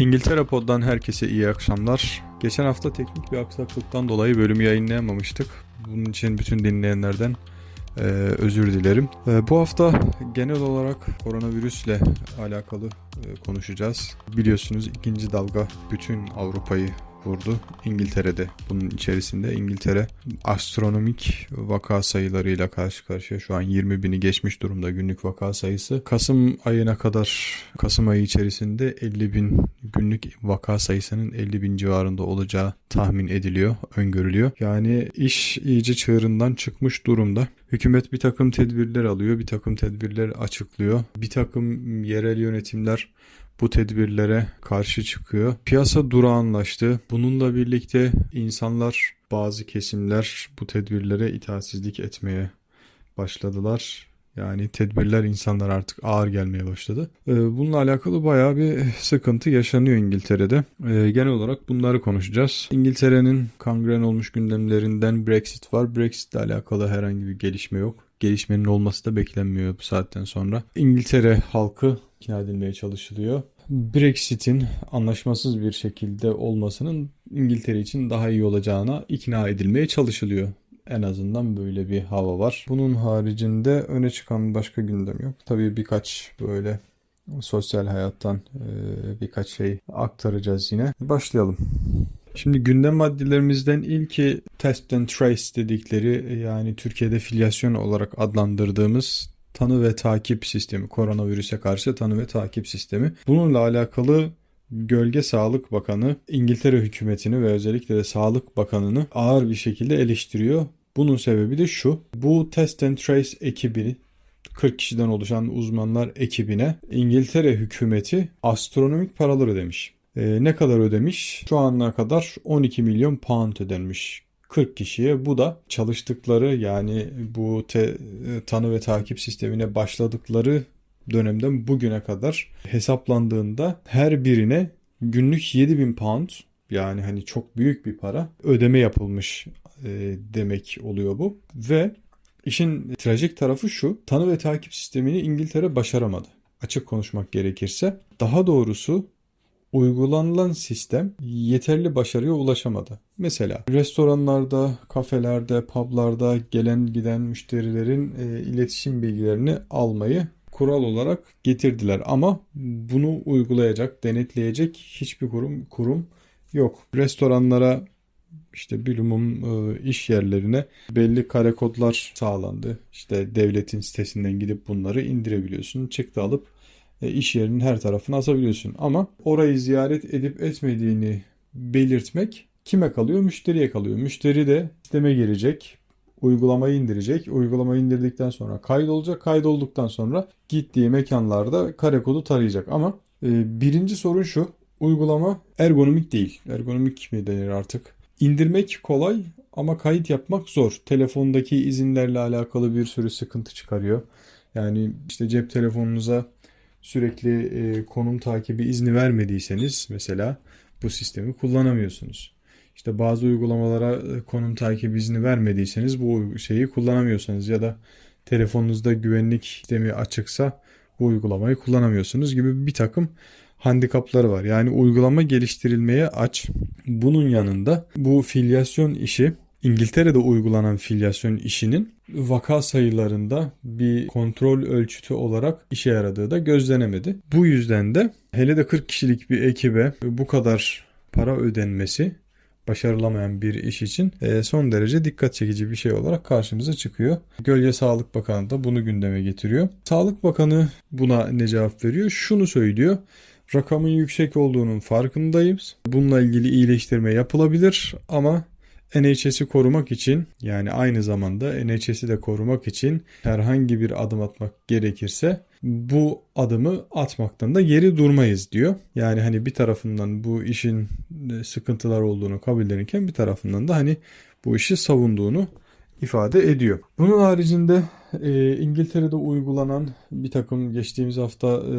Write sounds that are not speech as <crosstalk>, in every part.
İngiltere Pod'dan herkese iyi akşamlar. Geçen hafta teknik bir aksaklıktan dolayı bölümü yayınlayamamıştık. Bunun için bütün dinleyenlerden e, özür dilerim. E, bu hafta genel olarak koronavirüsle alakalı e, konuşacağız. Biliyorsunuz ikinci dalga bütün Avrupa'yı vurdu. İngiltere'de bunun içerisinde İngiltere astronomik vaka sayılarıyla karşı karşıya şu an 20 bini geçmiş durumda günlük vaka sayısı. Kasım ayına kadar Kasım ayı içerisinde 50 bin günlük vaka sayısının 50 bin civarında olacağı tahmin ediliyor, öngörülüyor. Yani iş iyice çığırından çıkmış durumda. Hükümet bir takım tedbirler alıyor, bir takım tedbirler açıklıyor. Bir takım yerel yönetimler bu tedbirlere karşı çıkıyor. Piyasa durağanlaştı. Bununla birlikte insanlar, bazı kesimler bu tedbirlere itaatsizlik etmeye başladılar. Yani tedbirler insanlar artık ağır gelmeye başladı. Ee, Bununla alakalı bayağı bir sıkıntı yaşanıyor İngiltere'de. Ee, Genel olarak bunları konuşacağız. İngiltere'nin kangren olmuş gündemlerinden Brexit var. Brexit ile alakalı herhangi bir gelişme yok. Gelişmenin olması da beklenmiyor bu saatten sonra. İngiltere halkı ikna edilmeye çalışılıyor. Brexit'in anlaşmasız bir şekilde olmasının İngiltere için daha iyi olacağına ikna edilmeye çalışılıyor. En azından böyle bir hava var. Bunun haricinde öne çıkan başka gündem yok. Tabii birkaç böyle sosyal hayattan e, birkaç şey aktaracağız yine. Başlayalım. Şimdi gündem maddelerimizden ilki test and trace dedikleri yani Türkiye'de filyasyon olarak adlandırdığımız tanı ve takip sistemi, koronavirüse karşı tanı ve takip sistemi. Bununla alakalı Gölge Sağlık Bakanı İngiltere hükümetini ve özellikle de Sağlık Bakanı'nı ağır bir şekilde eleştiriyor. Bunun sebebi de şu. Bu Test and Trace ekibi 40 kişiden oluşan uzmanlar ekibine İngiltere hükümeti astronomik paralar ödemiş. Ee, ne kadar ödemiş? Şu ana kadar 12 milyon pound ödenmiş 40 kişiye. Bu da çalıştıkları yani bu te- tanı ve takip sistemine başladıkları dönemden bugüne kadar hesaplandığında her birine günlük 7000 pound yani hani çok büyük bir para ödeme yapılmış e, demek oluyor bu. Ve işin trajik tarafı şu tanı ve takip sistemini İngiltere başaramadı. Açık konuşmak gerekirse. Daha doğrusu uygulanılan sistem yeterli başarıya ulaşamadı. Mesela restoranlarda, kafelerde, publarda gelen giden müşterilerin e, iletişim bilgilerini almayı kural olarak getirdiler ama bunu uygulayacak, denetleyecek hiçbir kurum kurum yok. Restoranlara işte bilumum e, iş yerlerine belli kare kodlar sağlandı. İşte devletin sitesinden gidip bunları indirebiliyorsun. Çıktı alıp e, iş yerinin her tarafına asabiliyorsun. Ama orayı ziyaret edip etmediğini belirtmek kime kalıyor? Müşteriye kalıyor. Müşteri de sisteme girecek, uygulamayı indirecek. Uygulamayı indirdikten sonra kaydolacak. Kaydolduktan sonra gittiği mekanlarda kare kodu tarayacak. Ama e, birinci sorun şu. Uygulama ergonomik değil. Ergonomik mi denir artık? İndirmek kolay ama kayıt yapmak zor. Telefondaki izinlerle alakalı bir sürü sıkıntı çıkarıyor. Yani işte cep telefonunuza sürekli e, konum takibi izni vermediyseniz mesela bu sistemi kullanamıyorsunuz. İşte bazı uygulamalara e, konum takibi izni vermediyseniz bu şeyi kullanamıyorsanız ya da telefonunuzda güvenlik sistemi açıksa bu uygulamayı kullanamıyorsunuz gibi bir takım handikapları var. Yani uygulama geliştirilmeye aç. Bunun yanında bu filyasyon işi İngiltere'de uygulanan filyasyon işinin vaka sayılarında bir kontrol ölçütü olarak işe yaradığı da gözlenemedi. Bu yüzden de hele de 40 kişilik bir ekibe bu kadar para ödenmesi başarılamayan bir iş için e, son derece dikkat çekici bir şey olarak karşımıza çıkıyor. Gölge Sağlık Bakanı da bunu gündeme getiriyor. Sağlık Bakanı buna ne cevap veriyor? Şunu söylüyor. Rakamın yüksek olduğunun farkındayız. Bununla ilgili iyileştirme yapılabilir ama NHS'i korumak için yani aynı zamanda NHS'i de korumak için herhangi bir adım atmak gerekirse bu adımı atmaktan da geri durmayız diyor. Yani hani bir tarafından bu işin sıkıntılar olduğunu kabullenirken bir tarafından da hani bu işi savunduğunu ifade ediyor. Bunun haricinde e, İngiltere'de uygulanan bir takım geçtiğimiz hafta e,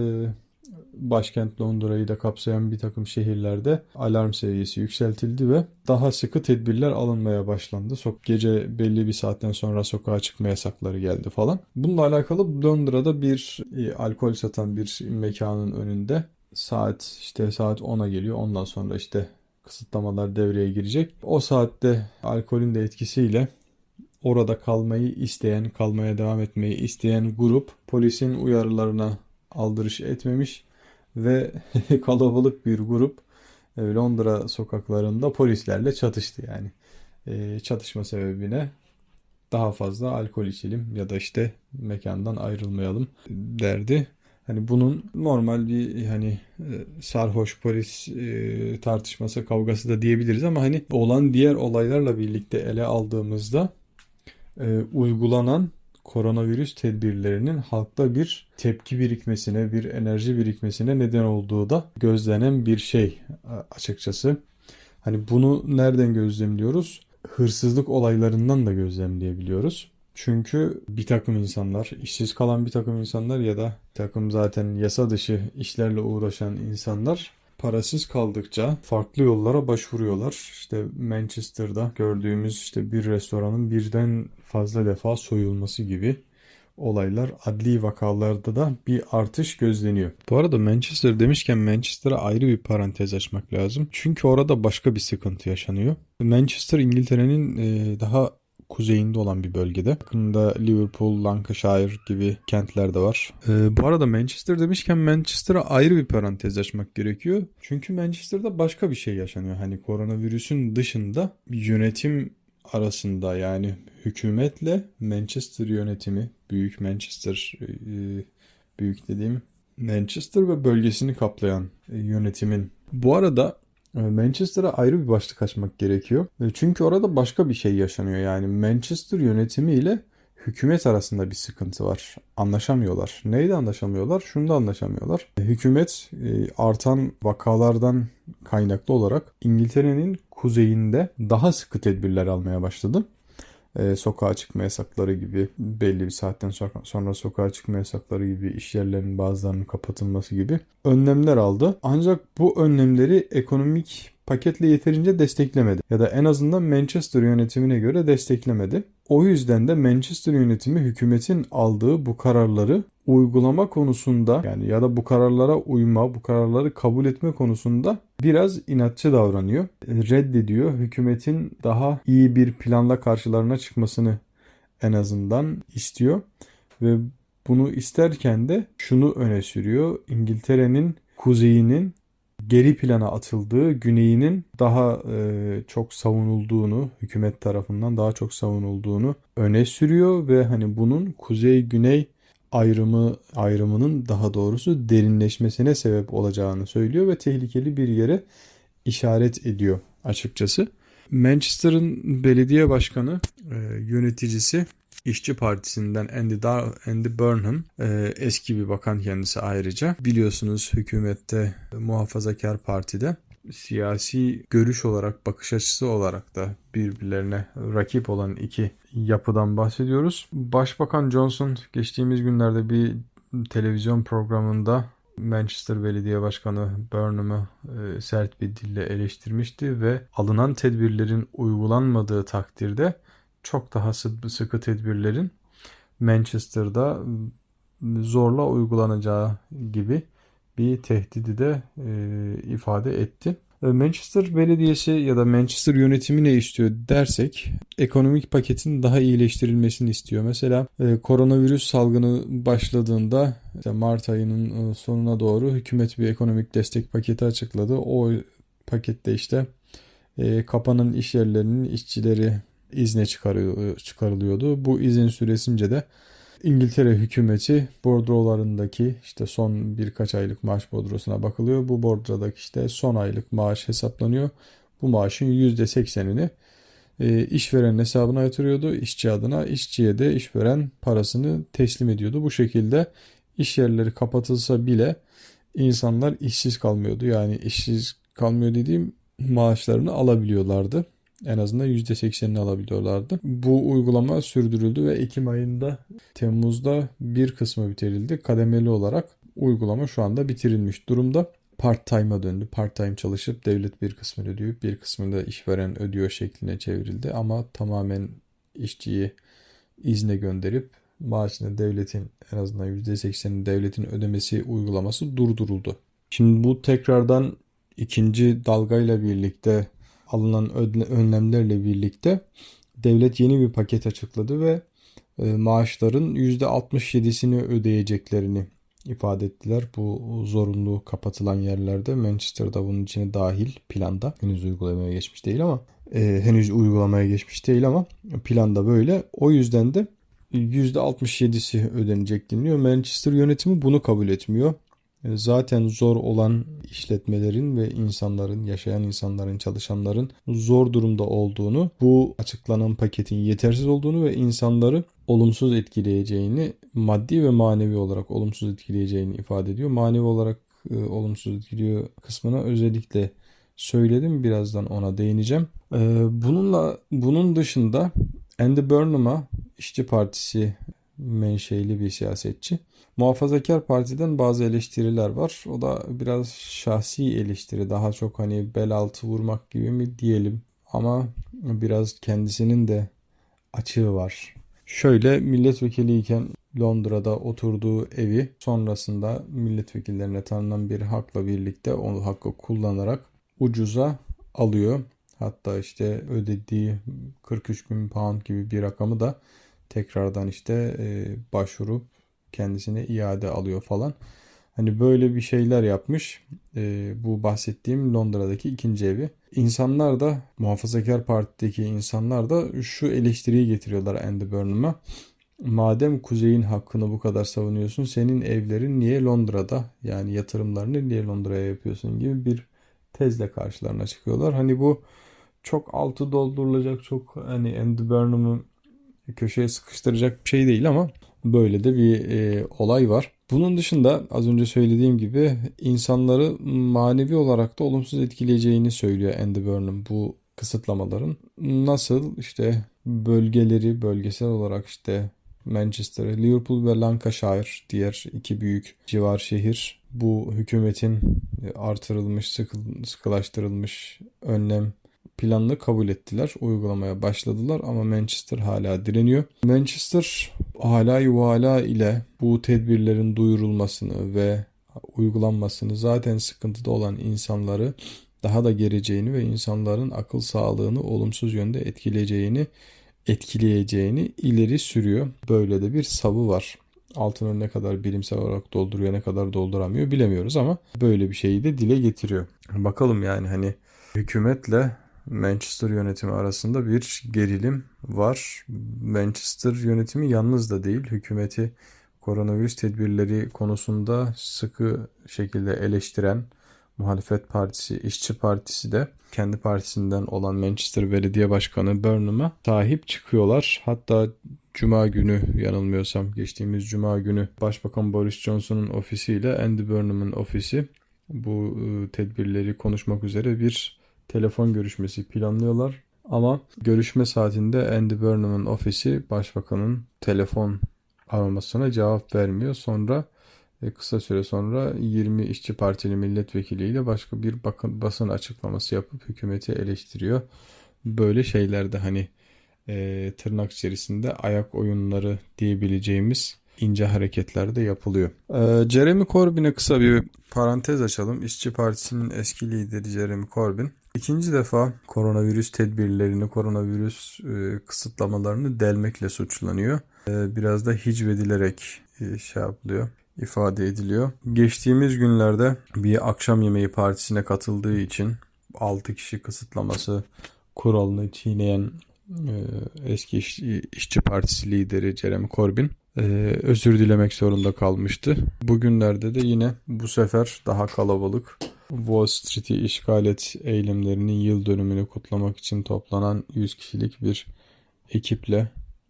başkent Londra'yı da kapsayan bir takım şehirlerde alarm seviyesi yükseltildi ve daha sıkı tedbirler alınmaya başlandı. Sok gece belli bir saatten sonra sokağa çıkma yasakları geldi falan. Bununla alakalı Londra'da bir e, alkol satan bir mekanın önünde saat işte saat 10'a geliyor. Ondan sonra işte kısıtlamalar devreye girecek. O saatte alkolün de etkisiyle orada kalmayı isteyen, kalmaya devam etmeyi isteyen grup polisin uyarılarına aldırış etmemiş ve <laughs> kalabalık bir grup e, Londra sokaklarında polislerle çatıştı yani. E, çatışma sebebine daha fazla alkol içelim ya da işte mekandan ayrılmayalım derdi. Hani bunun normal bir hani e, sarhoş polis tartışması kavgası da diyebiliriz ama hani olan diğer olaylarla birlikte ele aldığımızda uygulanan koronavirüs tedbirlerinin halkta bir tepki birikmesine, bir enerji birikmesine neden olduğu da gözlenen bir şey açıkçası. Hani bunu nereden gözlemliyoruz? Hırsızlık olaylarından da gözlemleyebiliyoruz. Çünkü bir takım insanlar, işsiz kalan bir takım insanlar ya da bir takım zaten yasa dışı işlerle uğraşan insanlar parasız kaldıkça farklı yollara başvuruyorlar. İşte Manchester'da gördüğümüz işte bir restoranın birden fazla defa soyulması gibi olaylar adli vakalarda da bir artış gözleniyor. Bu arada Manchester demişken Manchester'a ayrı bir parantez açmak lazım. Çünkü orada başka bir sıkıntı yaşanıyor. Manchester İngiltere'nin daha kuzeyinde olan bir bölgede. Yakında Liverpool, Lancashire gibi kentler de var. Ee, bu arada Manchester demişken Manchester'a ayrı bir parantez açmak gerekiyor. Çünkü Manchester'da başka bir şey yaşanıyor. Hani koronavirüsün dışında yönetim arasında yani hükümetle Manchester yönetimi, büyük Manchester e, büyük dediğim Manchester ve bölgesini kaplayan e, yönetimin bu arada e, Manchester'a ayrı bir başlık açmak gerekiyor. E, çünkü orada başka bir şey yaşanıyor. Yani Manchester yönetimi ile hükümet arasında bir sıkıntı var. Anlaşamıyorlar. Neydi anlaşamıyorlar? Şunu da anlaşamıyorlar. E, hükümet artan vakalardan kaynaklı olarak İngiltere'nin kuzeyinde daha sıkı tedbirler almaya başladı e, sokağa çıkma yasakları gibi belli bir saatten sonra sokağa çıkma yasakları gibi iş yerlerinin bazılarının kapatılması gibi önlemler aldı. Ancak bu önlemleri ekonomik paketle yeterince desteklemedi ya da en azından Manchester yönetimine göre desteklemedi. O yüzden de Manchester yönetimi hükümetin aldığı bu kararları uygulama konusunda yani ya da bu kararlara uyma, bu kararları kabul etme konusunda biraz inatçı davranıyor. Reddediyor. Hükümetin daha iyi bir planla karşılarına çıkmasını en azından istiyor ve bunu isterken de şunu öne sürüyor. İngiltere'nin kuzeyinin geri plana atıldığı, güneyinin daha e, çok savunulduğunu, hükümet tarafından daha çok savunulduğunu öne sürüyor ve hani bunun kuzey-güney ayrımı ayrımının daha doğrusu derinleşmesine sebep olacağını söylüyor ve tehlikeli bir yere işaret ediyor açıkçası. Manchester'ın belediye başkanı, e, yöneticisi İşçi Partisi'nden Andy, Dar Andy Burnham e, eski bir bakan kendisi ayrıca. Biliyorsunuz hükümette muhafazakar partide siyasi görüş olarak, bakış açısı olarak da birbirlerine rakip olan iki yapıdan bahsediyoruz. Başbakan Johnson geçtiğimiz günlerde bir televizyon programında Manchester Belediye Başkanı Burnham'ı e, sert bir dille eleştirmişti ve alınan tedbirlerin uygulanmadığı takdirde çok daha sıkı tedbirlerin Manchester'da zorla uygulanacağı gibi bir tehdidi de e, ifade etti. E, Manchester Belediyesi ya da Manchester yönetimi ne istiyor dersek ekonomik paketin daha iyileştirilmesini istiyor. Mesela e, koronavirüs salgını başladığında işte Mart ayının e, sonuna doğru hükümet bir ekonomik destek paketi açıkladı. O pakette işte e, kapanan iş yerlerinin işçileri izne çıkarılıyordu. Bu izin süresince de İngiltere hükümeti bordrolarındaki işte son birkaç aylık maaş bordrosuna bakılıyor. Bu bordrodaki işte son aylık maaş hesaplanıyor. Bu maaşın %80'ini e, işveren hesabına yatırıyordu işçi adına. işçiye de işveren parasını teslim ediyordu. Bu şekilde iş yerleri kapatılsa bile insanlar işsiz kalmıyordu. Yani işsiz kalmıyor dediğim maaşlarını alabiliyorlardı. En azından %80'ini alabiliyorlardı. Bu uygulama sürdürüldü ve Ekim ayında Temmuz'da bir kısmı bitirildi. Kademeli olarak uygulama şu anda bitirilmiş durumda. Part-time'a döndü. Part-time çalışıp devlet bir kısmını ödüyor, bir kısmını da işveren ödüyor şekline çevrildi. Ama tamamen işçiyi izne gönderip maaşını devletin en azından %80'ini devletin ödemesi uygulaması durduruldu. Şimdi bu tekrardan ikinci dalgayla birlikte alınan önle- önlemlerle birlikte devlet yeni bir paket açıkladı ve e, maaşların %67'sini ödeyeceklerini ifade ettiler. Bu zorunlu kapatılan yerlerde Manchester'da bunun içine dahil planda. Henüz uygulamaya geçmiş değil ama e, henüz uygulamaya geçmiş değil ama planda böyle. O yüzden de %67'si ödenecek deniliyor. Manchester yönetimi bunu kabul etmiyor. E, Zaten zor olan işletmelerin ve insanların, yaşayan insanların, çalışanların zor durumda olduğunu, bu açıklanan paketin yetersiz olduğunu ve insanları olumsuz etkileyeceğini, maddi ve manevi olarak olumsuz etkileyeceğini ifade ediyor. Manevi olarak e, olumsuz etkiliyor kısmına özellikle söyledim. Birazdan ona değineceğim. E, bununla bunun dışında Andy Burnham'a İşçi Partisi menşeli bir siyasetçi. Muhafazakar Parti'den bazı eleştiriler var. O da biraz şahsi eleştiri. Daha çok hani bel altı vurmak gibi mi diyelim. Ama biraz kendisinin de açığı var. Şöyle milletvekiliyken Londra'da oturduğu evi sonrasında milletvekillerine tanınan bir hakla birlikte o hakkı kullanarak ucuza alıyor. Hatta işte ödediği 43 bin pound gibi bir rakamı da tekrardan işte e, başvurup kendisine iade alıyor falan. Hani böyle bir şeyler yapmış. E, bu bahsettiğim Londra'daki ikinci evi. İnsanlar da muhafazakar partideki insanlar da şu eleştiriyi getiriyorlar Andy Burnham'a. Madem kuzeyin hakkını bu kadar savunuyorsun senin evlerin niye Londra'da yani yatırımlarını niye Londra'ya yapıyorsun gibi bir tezle karşılarına çıkıyorlar. Hani bu çok altı doldurulacak çok hani Andy Burnham'ı köşeye sıkıştıracak bir şey değil ama böyle de bir e, olay var. Bunun dışında az önce söylediğim gibi insanları manevi olarak da olumsuz etkileyeceğini söylüyor Andy Burnham bu kısıtlamaların. Nasıl işte bölgeleri bölgesel olarak işte Manchester, Liverpool ve Lancashire diğer iki büyük civar şehir bu hükümetin artırılmış, sıkı, sıkılaştırılmış önlem planını kabul ettiler. Uygulamaya başladılar ama Manchester hala direniyor. Manchester hala yuvala ile bu tedbirlerin duyurulmasını ve uygulanmasını zaten sıkıntıda olan insanları daha da gereceğini ve insanların akıl sağlığını olumsuz yönde etkileyeceğini etkileyeceğini ileri sürüyor. Böyle de bir savı var. Altını ne kadar bilimsel olarak dolduruyor ne kadar dolduramıyor bilemiyoruz ama böyle bir şeyi de dile getiriyor. Bakalım yani hani hükümetle Manchester yönetimi arasında bir gerilim var. Manchester yönetimi yalnız da değil. Hükümeti koronavirüs tedbirleri konusunda sıkı şekilde eleştiren muhalefet partisi, işçi partisi de kendi partisinden olan Manchester Belediye Başkanı Burnham'a sahip çıkıyorlar. Hatta Cuma günü yanılmıyorsam geçtiğimiz Cuma günü Başbakan Boris Johnson'un ofisiyle Andy Burnham'ın ofisi bu e, tedbirleri konuşmak üzere bir telefon görüşmesi planlıyorlar. Ama görüşme saatinde Andy Burnham'ın ofisi başbakanın telefon aramasına cevap vermiyor. Sonra e, kısa süre sonra 20 işçi partili milletvekiliyle başka bir bakın, basın açıklaması yapıp hükümeti eleştiriyor. Böyle şeylerde hani e, tırnak içerisinde ayak oyunları diyebileceğimiz ince hareketler de yapılıyor. Ee, Jeremy Corbyn'e kısa bir parantez açalım. İşçi Partisi'nin eski lideri Jeremy Corbyn ikinci defa koronavirüs tedbirlerini, koronavirüs e, kısıtlamalarını delmekle suçlanıyor. E, biraz da hicvedilerek e, şey yapılıyor ifade ediliyor. Geçtiğimiz günlerde bir akşam yemeği partisine katıldığı için 6 kişi kısıtlaması kuralını çiğneyen e, eski iş, işçi partisi lideri Jeremy Corbyn özür dilemek zorunda kalmıştı. Bugünlerde de yine bu sefer daha kalabalık Wall Street'i işgal et eylemlerinin yıl dönümünü kutlamak için toplanan 100 kişilik bir ekiple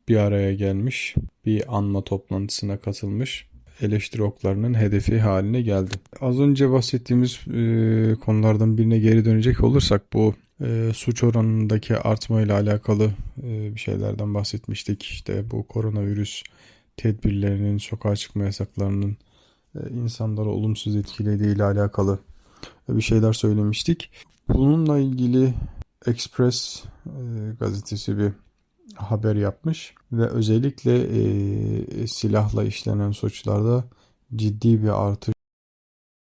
bir araya gelmiş. Bir anma toplantısına katılmış. Eleştiri oklarının hedefi haline geldi. Az önce bahsettiğimiz e, konulardan birine geri dönecek olursak bu e, suç oranındaki artma ile alakalı e, bir şeylerden bahsetmiştik. İşte bu koronavirüs tedbirlerinin, sokağa çıkma yasaklarının e, insanları olumsuz etkilediği ile alakalı bir şeyler söylemiştik. Bununla ilgili Express e, gazetesi bir haber yapmış ve özellikle e, silahla işlenen suçlarda ciddi bir artış